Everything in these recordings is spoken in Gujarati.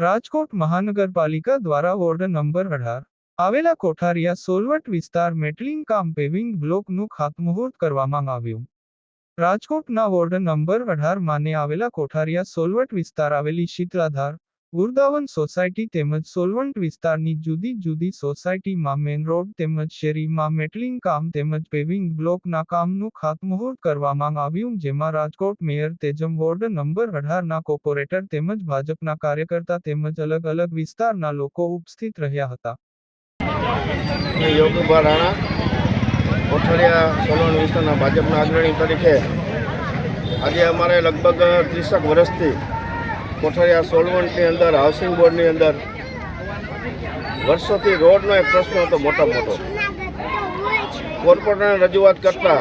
રાજકોટ મહાનગરપાલિકા દ્વારા વોર્ડ નંબર અઢાર, આવેલા કોઠારિયા સોલવટ વિસ્તાર મેટલિંગ કામ પેવિંગ બ્લોકનું ખાતમુહૂર્ત કરવામાં આવ્યું. રાજકોટના વોર્ડ નંબર અઢાર માને આવેલા કોઠારિયા સોલવટ વિસ્તાર આવેલી શીતળાધાર વૃંદાવન સોસાયટી તેમજ સોલવંટ વિસ્તારની જુદી જુદી સોસાયટીમાં મેન રોડ તેમજ શેરીમાં મેટલિંગ કામ તેમજ પેવિંગ બ્લોકના કામનું ખાતમુહૂર્ત કરવામાં આવ્યું, જેમાં રાજકોટ મેયર તેજમ વોર્ડ નંબર અઢારના કોર્પોરેટર તેમજ ભાજપના કાર્યકર્તા તેમજ અલગ અલગ વિસ્તારના લોકો ઉપસ્થિત રહ્યા હતા. ભાજપના અગ્રણી તરીકે આજે અમારે લગભગ ત્રીસેક વર્ષથી કોઠારિયા સોલવન્ટની અંદર, હાઉસિંગ બોર્ડની અંદર. વર્ષોથી રોડનો એક પ્રશ્ન હતો, મોટા મોટો. કોર્પોરેટરને રજૂઆત કરતા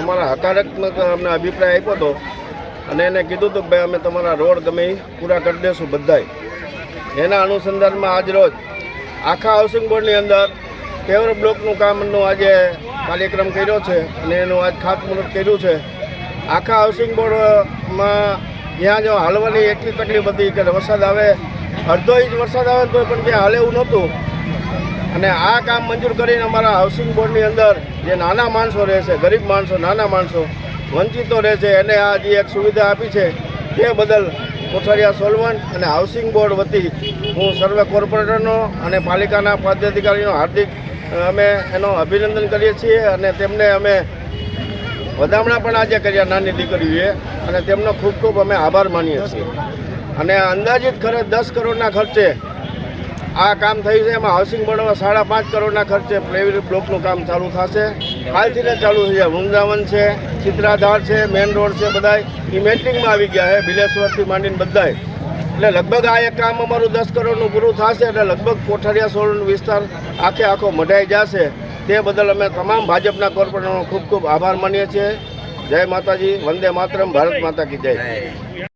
અમારા હકારાત્મક અમને અભિપ્રાય આપ્યો હતો અને એને કીધું હતું કે ભાઈ, અમે તમારા રોડ ગમે પૂરા કરી દઈશું બધાય. એના અનુસંધાનમાં આજ રોજ આખા હાઉસિંગ બોર્ડની અંદર પેવર બ્લોકનું કામનો આજે કાર્યક્રમ કર્યો છે અને એનું આજ ખાતમુહૂર્ત કર્યું છે. આખા હાઉસિંગ બોર્ડમાં ત્યાં જો હાલવાની એટલી તકલીફ હતી કે વરસાદ આવે, અડધો ઇંચ વરસાદ આવે તો પણ ત્યાં હાલે એવું નહોતું. અને આ કામ મંજૂર કરીને અમારા હાઉસિંગ બોર્ડની અંદર જે નાના માણસો રહે છે, ગરીબ માણસો, નાના માણસો, વંચિતો રહે છે, એને આ જે એક સુવિધા આપી છે, તે બદલ કોઠારિયા સોલવન્ટ અને હાઉસિંગ બોર્ડ વતી હું સર્વે કોર્પોરેટરનો અને પાલિકાના પદાધિકારીનો હાર્દિક અમે એનો અભિનંદન કરીએ છીએ અને તેમને અમે વધામણા પણ આજે કર્યા નાની દીકરીએ અને તેમનો ખૂબ ખૂબ અમે આભાર માનીએ છીએ. અને અંદાજિત ખરે દસ કરોડના ખર્ચે આ કામ થયું છે. એમાં હાઉસિંગ બોર્ડમાં સાડા પાંચ કરોડના ખર્ચે પ્લેવી બ્લોકનું કામ ચાલુ થશે. હાલથીને ચાલુ થઈ જાય. વૃંદાવન છે, ચિત્રાધાર છે, મેઇન રોડ છે, બધાય. એ મેન્ટિંગમાં આવી ગયા છે બિલેશ્વરથી માંડીને બધાય. એટલે લગભગ આ એક કામ અમારું દસ કરોડનું પૂરું થશે. એટલે લગભગ કોઠારિયા સોળનો વિસ્તાર આખે આખો મઢાઈ જશે. તે બદલ અમે તમામ ભાજપના કોર્પોરેટરનો ખૂબ ખૂબ આભાર માનીએ છીએ. જય માતાજી, વંદે માતરમ, ભારત માતા કી જય.